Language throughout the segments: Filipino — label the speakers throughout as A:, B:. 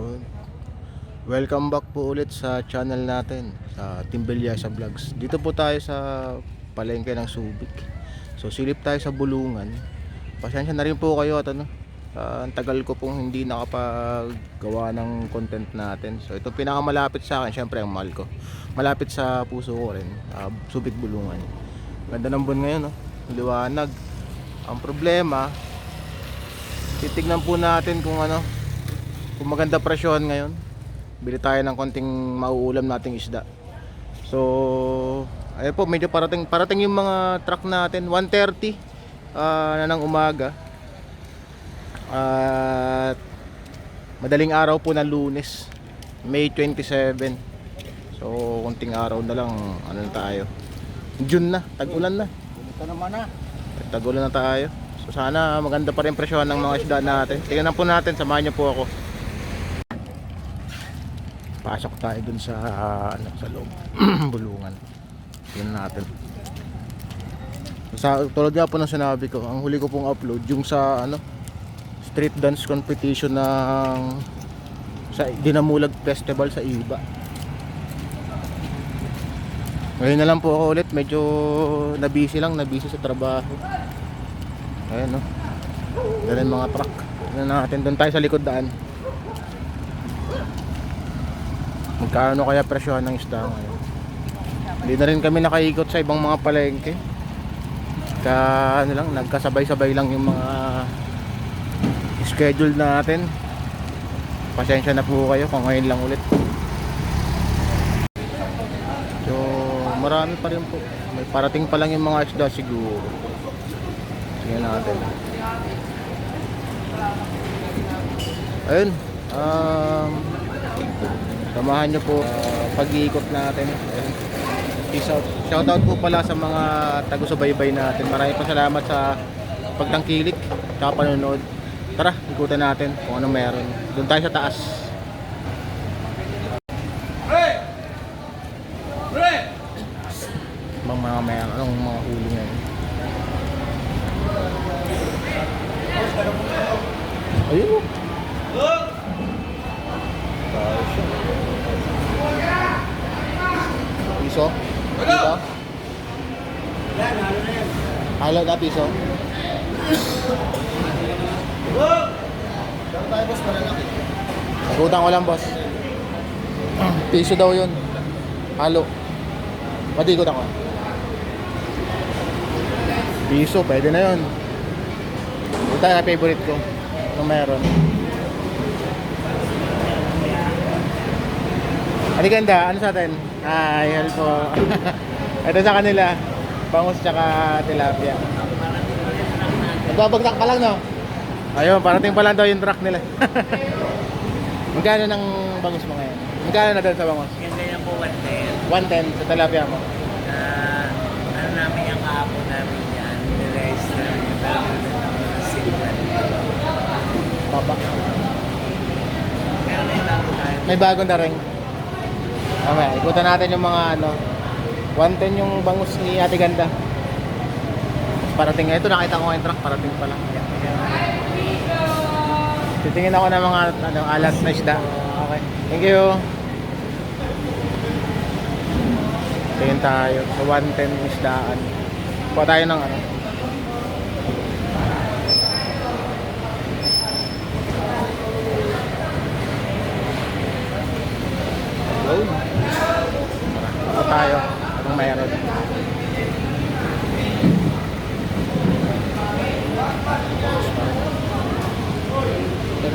A: Yun. Welcome back po ulit sa channel natin sa Timbelyasa Vlogs. Dito po tayo sa palengke ng Subic. So silip tayo sa Bulungan. Pasensya na rin po kayo at ano, ah, ang tagal ko pong hindi nakapaggawa ng content natin. So ito pinakamalapit sa akin, syempre ang mahal ko. Malapit sa puso ko rin, ah, Subic Bulungan. Ganda ng buwan ngayon, no? Liwanag. Ang problema, titignan po natin kung ano, kung maganda presyon ngayon bili tayo ng konting mauulam nating isda. So ayun po medyo parating parating yung mga truck natin. 1.30 ah, na ng umaga. At madaling araw po ng lunes May 27 so konting araw na lang ano na tayo. June na tag-ulan na.
B: Ito naman na.
A: tag-ulan na tayo. So sana maganda pa rin presyon ng mga isda natin. Tingnan po natin samahan niyo po ako pasok tayo dun sa ano, sa loob. Bulungan. Tingnan natin. Sa tulad nga po ng sinabi ko ang huli ko pong upload yung sa ano street dance competition ng sa Dinamulag Festival sa Iba. Ngayon na lang po ako ulit medyo nabisi lang nabisi sa trabaho. Ayun no? Ganun mga truck. Tingnan natin doon tayo sa likod daan Magkano kaya presyohan ng isda ngayon? Hindi na rin kami nakaikot sa ibang mga palengke. Ka ano lang, nagkasabay-sabay lang yung mga schedule natin. Pasensya na po kayo kung ngayon lang ulit. So, marami pa rin po. May parating pa lang yung mga isda siguro. Sige natin. Ayun. Um, Samahan nyo po uh, pag-iikot natin. Ayan. Peace out. Shoutout po pala sa mga tago-subaybay natin. Maraming pa salamat sa pagtangkilik at panonood. Tara, ikutan natin kung ano meron. Doon tayo sa taas. Mga mga meron, anong mga huli ngayon. Ayun oh. Tayo siya. Piso? Piso? Halo na piso? Saan tayo boss malalaki? Nagutang ko boss. Piso daw yun. Halo. Matikot ako. Piso, pwede na yun. Ito na favorite ko. Kung meron. Ano ganda? Ano sa atin? Ay, help po. Ito sa kanila. Bangus tsaka tilapia. Nagbabagtak pa lang, no? Ayun, parating pa lang daw yung truck nila. Magkano ng bangus mo ngayon? Magkano na doon sa bangus?
B: Yan ganyan po 110.
A: 110 sa tilapia mo.
B: Ah, ano namin yung kahapon namin yan. Niregister namin yung talagang signal.
A: Papa.
B: Pero may bago tayo.
A: May bagong daring. Mamaya, ikutan natin yung mga ano. 110 yung bangus ni Ate Ganda. Parating nga ito, nakita ko nga yung truck, parating pa lang. Titingin ako ng mga ano, alat na isda. Okay. Thank you. Tingin tayo sa 110 isdaan. Kuha tayo ng ano. Ayun. Ako tayo. Anong mayroon?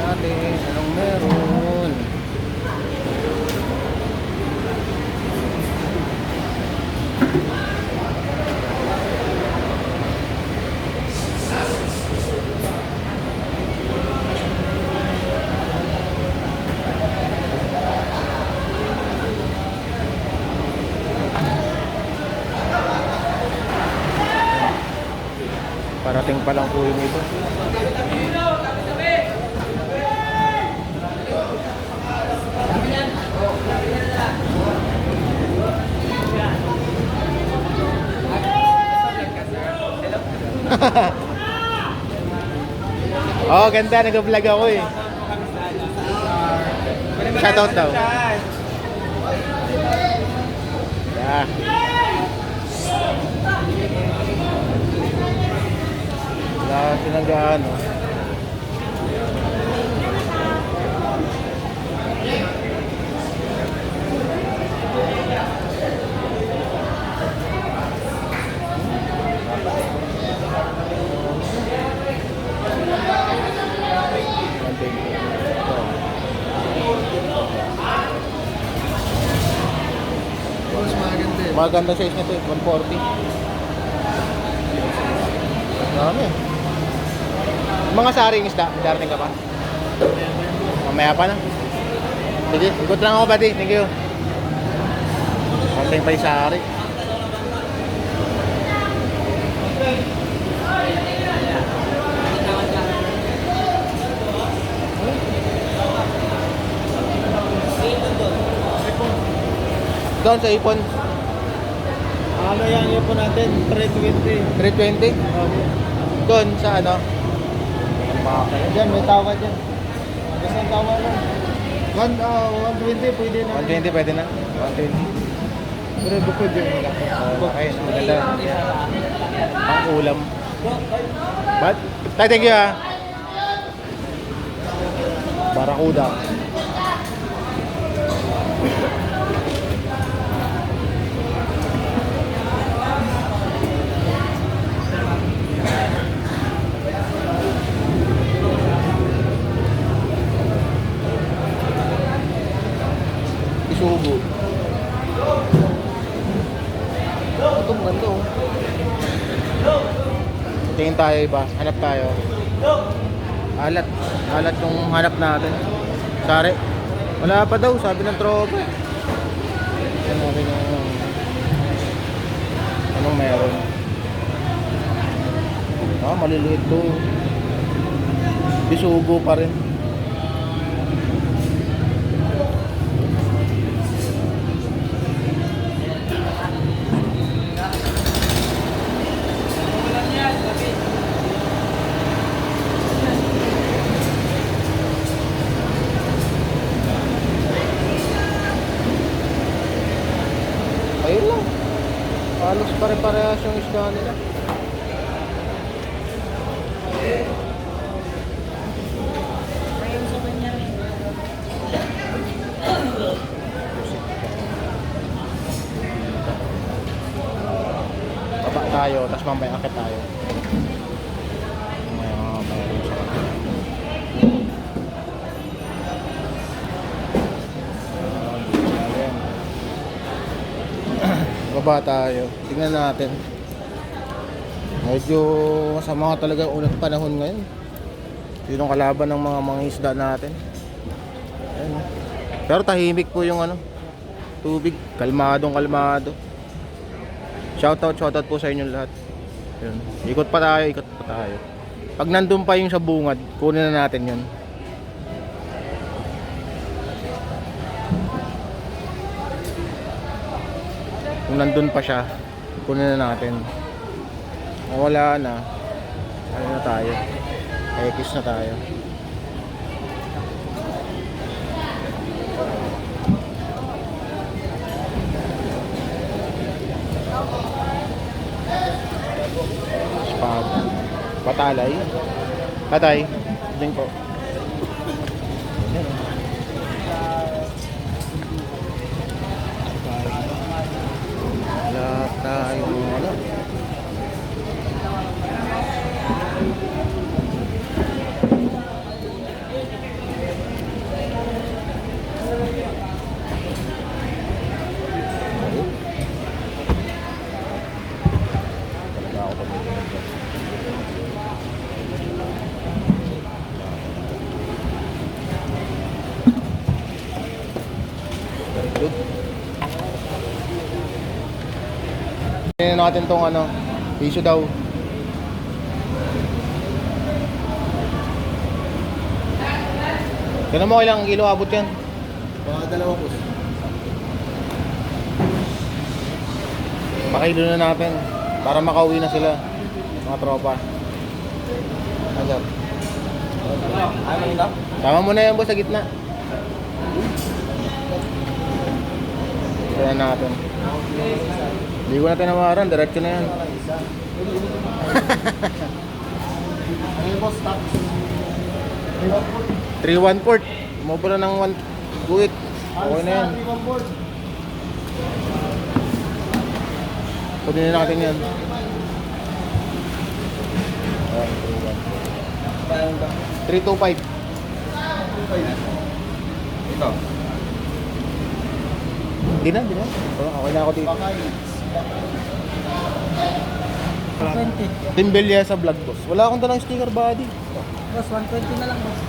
A: Natin. Anong meron? Parating pa lang po yung ito. Oh, ganda. Nag-vlog ako eh. Shoutout daw. Yeah. Wala silang gaano.
C: Mas maganda eh.
A: Maganda size nito eh, 140. Dami. Mga saring isda, darating ka pa? Mamaya pa na. Sige, ikot lang ako buddy. Thank you. Konting pa yung sari. Doon sa ipon,
C: Ano yan po natin? 320.
A: 320. Doon sa ano?
C: Diyan, may tawad yan. Kasi ang tawad lang. One, ah, 120 pwede na.
A: 120 pwede na? 120.
C: Pero bukod yung malaki.
A: Okay, maganda. Pang ulam. But, tay, thank you ah. Barakuda. Isubo. Ito maganda oh. Tingin tayo iba. Hanap tayo. Alat. Alat yung hanap natin. Sari. Wala pa daw, sabi ng tropa. Tingnan natin yung... Anong meron? Ah, maliliit to. Bisugo pa rin. Ayun lang. Halos isda nila. Baba tayo, tapos mamaya akit tayo. Baba tayo. Tingnan natin. Medyo masama nga talaga ang unang panahon ngayon. Yun ang kalaban ng mga mga isda natin. Ayan. Pero tahimik po yung ano, tubig. Kalmadong kalmado. Shoutout, shoutout po sa inyong lahat. Yun. Ikot pa tayo, ikot pa tayo. Pag nandun pa yung sa bungad, kunin na natin yun. Kung nandun pa siya, kunin na natin. Wala na, ano na tayo? X na tayo. Spag. Patalay. Patay. Din po. Ayan. Wala tayong ano. Talaga ako pag-ibig dyan. Very good. Tingnan natin tong ano, piso daw. Kailan mo kailang kilo abot yan?
C: Mga dalawa po.
A: Pakilo na natin para makauwi na sila mga tropa. Ano?
C: Ano
A: Tama mo na yan boss sa gitna. Tignan natin. Hindi ko na tinawaran, diretso na yan.
C: Ayun boss, tapos.
A: 3-1 port. Na ng 1 guhit. Okay na yan. Pwede na natin yan. Ayan, 3-1. 3-2-5.
C: Ito.
A: Hindi na, hindi na. Okay na ako dito. Team Belia sa vlog boss. Wala akong dalang sticker body.
D: Boss, 120 na lang, boss.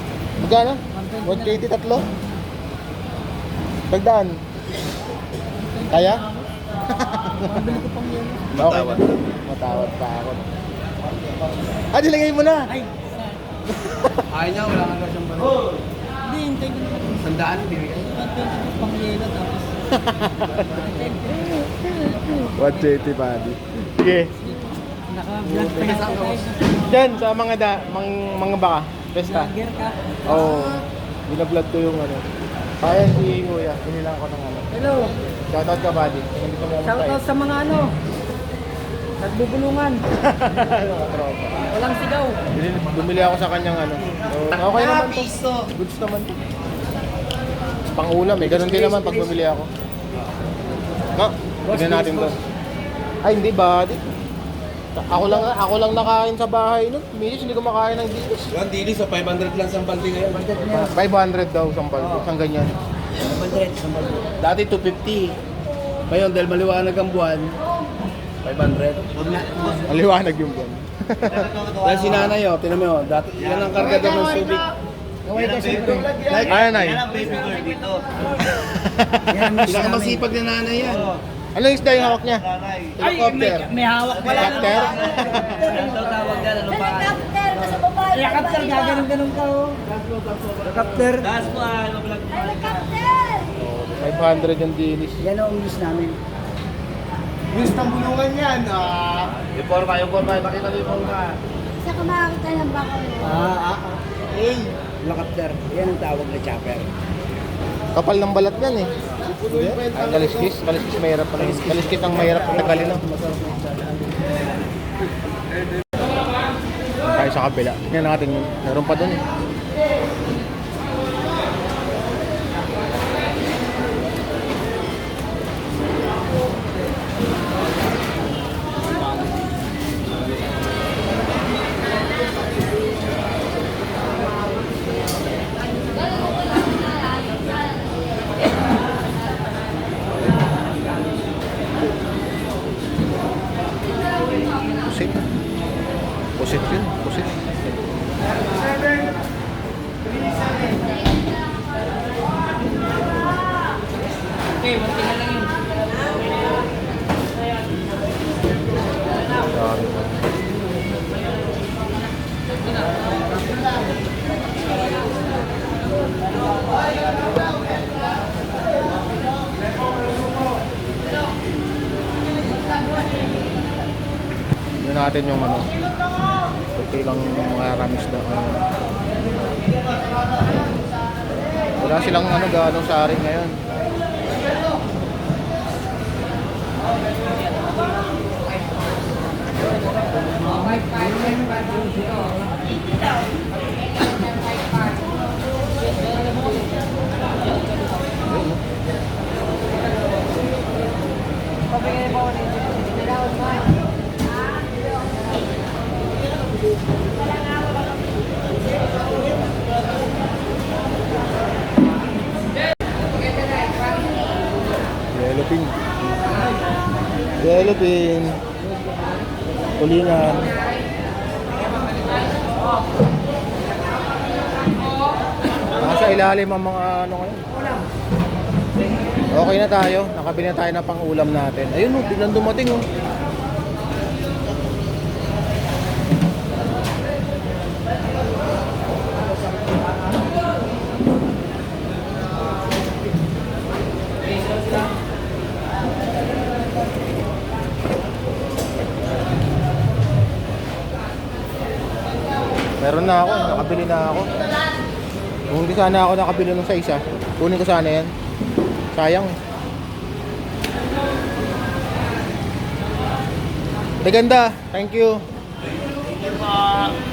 A: Magkano?
D: 120
A: 180 tatlo? Dagdaan. Kaya?
D: Pambili ko pang yun.
A: Okay na. Matawad pa ako. Ah, dilagay mo na.
D: Ay,
B: Ayaw niya, wala kang gasyang balo.
D: hindi, hintay ko na.
B: Sandaan, bibigay.
D: 120 ko pang yelo, tapos...
A: 180 body. Sige. Diyan sa mga da, mga, mga baka. Pesta. Oo. Oh, binablog ko yung ano. Kaya si Kuya, pinilang ko ng ano.
D: Hello.
A: Shoutout ka buddy. Hindi ko mo
D: Shoutout sa mga ano. Nagbubulungan. Walang sigaw.
A: Bumili ako sa kanyang ano. So, okay naman to. Goods naman to. Pang ulam eh. Ganun din naman pag bumili ako. No, tignan natin to. Ay, hindi ba? Ako lang ako lang nakain sa bahay nun. Minutes hindi ko makain ng dilis.
B: Yung dili sa 500 lang sa balde ngayon.
A: 500 daw isang balde. Isang ganyan.
B: Dati 250. Ngayon, dahil maliwanag ang buwan, 500.
A: Maliwanag yung buwan.
B: Dahil si nanay, oh, tinan mo, oh, dati, yan ang kargador ng subic.
A: Ayan ay.
B: Pinakamasipag na nanay yan.
A: Ano yung isda yung hawak niya?
D: Ay, may, may hawak pala.
A: Helicopter?
E: Helicopter kasi babae.
D: Helicopter, gaganon-ganon ka, oh. Helicopter.
E: Helicopter!
A: 500 yung dilis.
D: Yan ang umbis namin.
C: News ng bulungan yan. Ah.
B: Informa, informa, makita mo informa.
E: Isa ka makakita ng baka mo.
D: Ah, ah, ah. Helicopter. Yan ang tawag na chopper.
A: Kapal ng balat yan eh. Ang kaliskis. Kaliskis mahirap pala. Kaliskis ang mahirap na tagalin. no? Tayo sa kabila. Tingnan natin yun. Meron pa dun eh. Natin yung ano. Okay lang mga ramis na ano. Wala silang ano gaano sa arin ngayon. Yellow pin. Yellow pin. Kulingan. Nasa ilalim ang mga ano ngayon. Okay na tayo. Nakabili na tayo ng pang-ulam natin. Ayun oh, biglang dumating oh. Meron na ako, nakabili na ako. Kung hindi sana ako nakabili nung sa isa, kunin ko sana yan. Sayang. Maganda. Thank you.
B: Thank you po.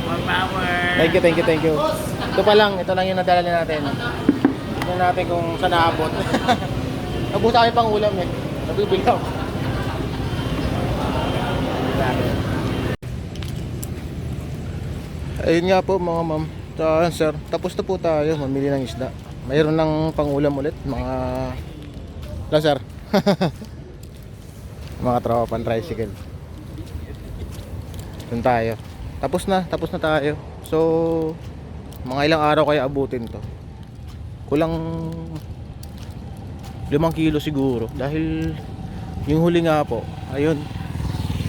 B: More power.
A: Thank you, thank you, thank you. Ito pa lang. Ito lang yung nadala natin. Tignan natin kung saan naabot. Nabuta kami pang ulam eh. Nabibili ako. Ayun nga po mga ma'am. Ta, sir, tapos na po tayo mamili ng isda. Mayroon ng pangulam ulit, mga lang sir. mga tropa pan tricycle. Doon tayo. Tapos na, tapos na tayo. So, mga ilang araw kaya abutin to. Kulang limang kilo siguro. Dahil yung huli nga po, ayun.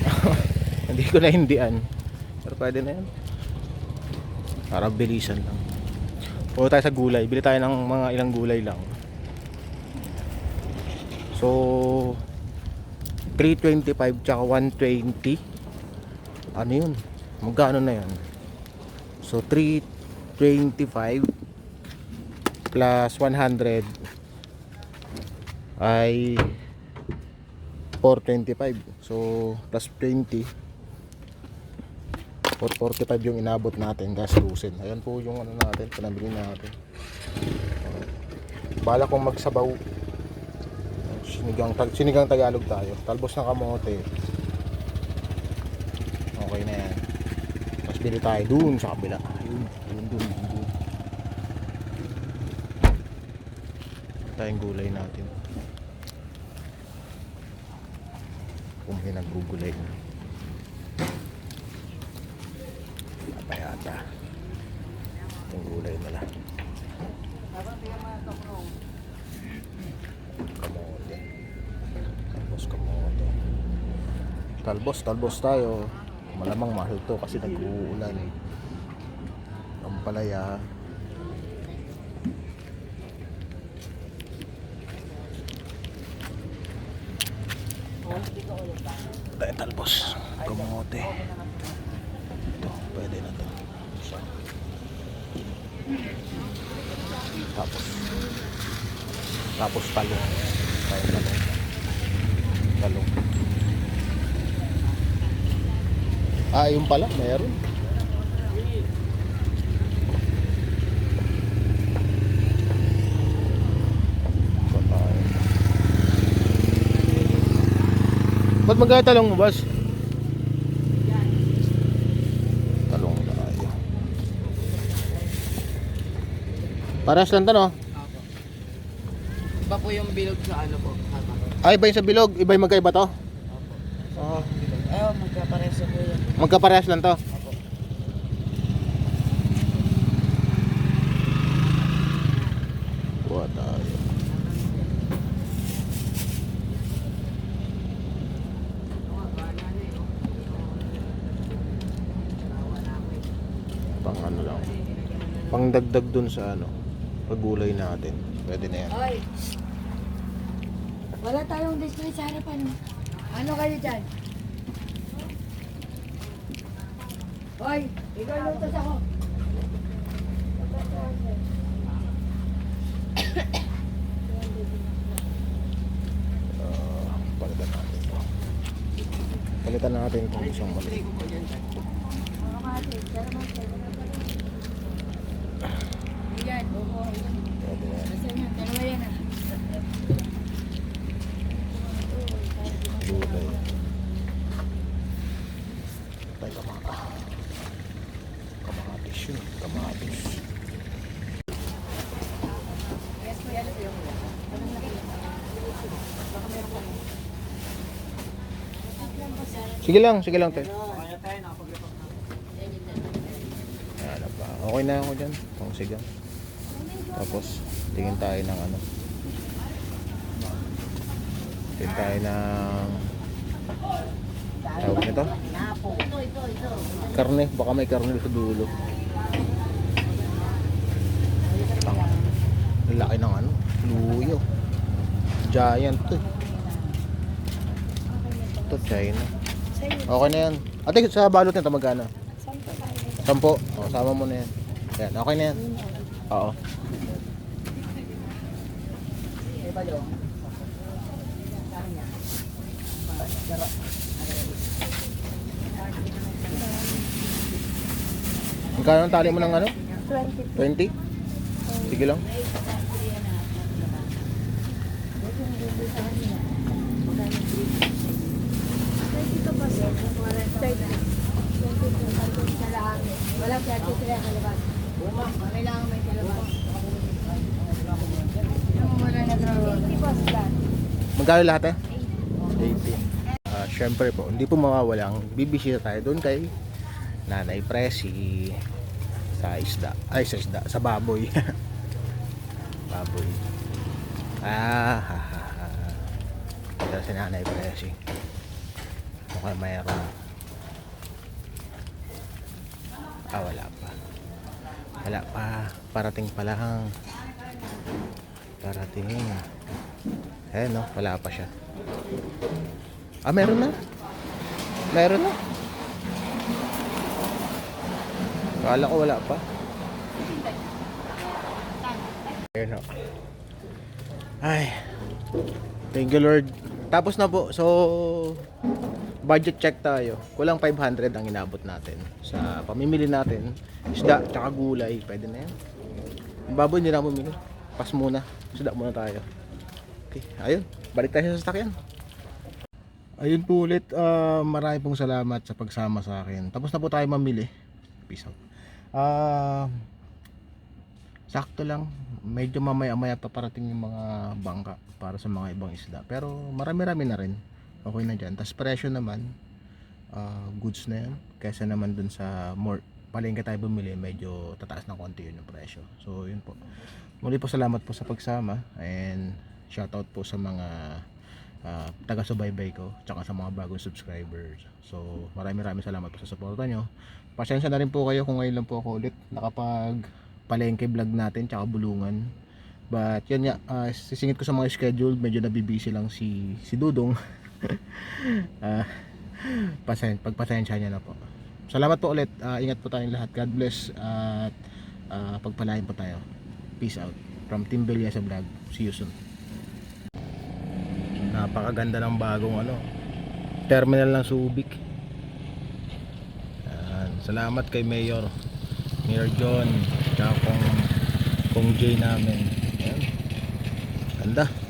A: Hindi ko na hindian. Pero pwede na yan. Para bilisan lang. Puno tayo sa gulay. Bili tayo ng mga ilang gulay lang. So, 325 tsaka 120 ano yun magkano na yun so 325 plus 100 ay 425 so plus 20 445 yung inabot natin gastusin ayan po yung ano natin pinabili natin. Bala kong magsabaw. Sinigang, sinigang Tagalog tayo. Talbos ng kamote. Okay na yan. Tapos bili tayo dun sa kabila. Yun dun dun dun, dun. tayong gulay natin. Kung may naggugulay na yata yata yung gulay nila kamote talbos kamote talbos talbos tayo. Malamang mahal to kasi nag-uulan. Ang palaya. Tayo talbos kamote. Ito pwede na to. Tapos tapos talong. Talong. Talong Ah, yung pala, meron. Ba't magkatalong mo, boss? Talong tayo. Paras lang to, no?
D: Iba po yung bilog sa ano po.
A: Ay, iba yung sa bilog. Iba yung magkaiba to? Oo.
D: Ayaw, magkapareso po yan.
A: Magkaparehas lang to? Kuha tayo. Pang ano lang. Pang dagdag dun sa ano. Pagulay natin. Pwede na yan.
E: Hoy. Wala tayong display sa harapan. Ano kayo dyan? Hoy, ikaw lutos ako.
A: Ah, palitan natin to. Palitan natin kung isang mali.
E: Yan, oo.
A: Pwede na yan.
E: Nasaan yan? Dalawa yan ah.
A: Gulay. Tay kamaka. Kamatis yun. Kamatis. Sige lang, sige lang tayo. Ayan pa. Okay na ako dyan. Pang sigang. Tapos, tingin tayo ng ano. Tingin tayo ng tawag nito? Karne, baka may karne sa dulo. Ang ang laki ng ano, Luyo. Giant to. Eh. Ito, China. Okay na yan. Ah, Ate, sa balot nito magkano? Sampo. O, oh, sama mo na yan. Yan, okay na yan. Oo. Magkano ang tali mo ng ano?
E: 20.
A: 20? Sige lang.
E: Wala pwede sila kalabas. Kailangan may kalabas. Yung wala nag-roll. 80 boss plan.
A: Magkano lahat eh? 80. Ah, syempre po, hindi po mawawalang bibisita tayo doon kay Nanay Presi sa isda. Ay, sa isda. Sa baboy. baboy. Ah, ha, ha, ha. Ito si Nanay Presi. Mukhang mayroon. Ah, wala pa. Wala pa. Parating pa lang. Parating. Eh no, wala pa siya. Ah, meron na. Meron na. Kala ko wala pa. Ayun o. Ay. Thank you Lord. Tapos na po. So, budget check tayo. Kulang 500 ang inabot natin sa pamimili natin. Isda, tsaka gulay. Pwede na yan. Baboy hindi na bumili. Pas muna. Isda muna tayo. Okay, ayun. Balik tayo sa sasakyan. Ayun po ulit. ah, marami pong salamat sa pagsama sa akin. Tapos na po tayo mamili. Peace out. Ah, sakto lang. Medyo mamaya-maya pa parating yung mga bangka para sa mga ibang isda. Pero marami-rami na rin. Okay na dyan. Tapos presyo naman, ah, goods na yan. Kaysa naman dun sa more palengke tayo bumili, medyo tataas ng konti yun yung presyo. So, yun po. Muli po salamat po sa pagsama and shoutout po sa mga ah, taga-subaybay ko tsaka sa mga bagong subscribers. So, maraming salamat po sa suporta nyo. Pasensya na rin po kayo kung ngayon lang po ako ulit nakapag palengke vlog natin tsaka bulungan. But yun nga, ah, sisingit ko sa mga schedule, medyo nabibisi lang si si Dudong. Ah, pasen, pagpasensya niya na po. Salamat po ulit. Ah, ingat po tayong lahat. God bless at ah, pagpalain po tayo. Peace out. From Team Belia sa vlog. See you soon. Napakaganda ng bagong ano terminal ng Subic. Yan. Salamat kay Mayor Mayor John tsaka kung kung Jay namin. Yan. Ganda.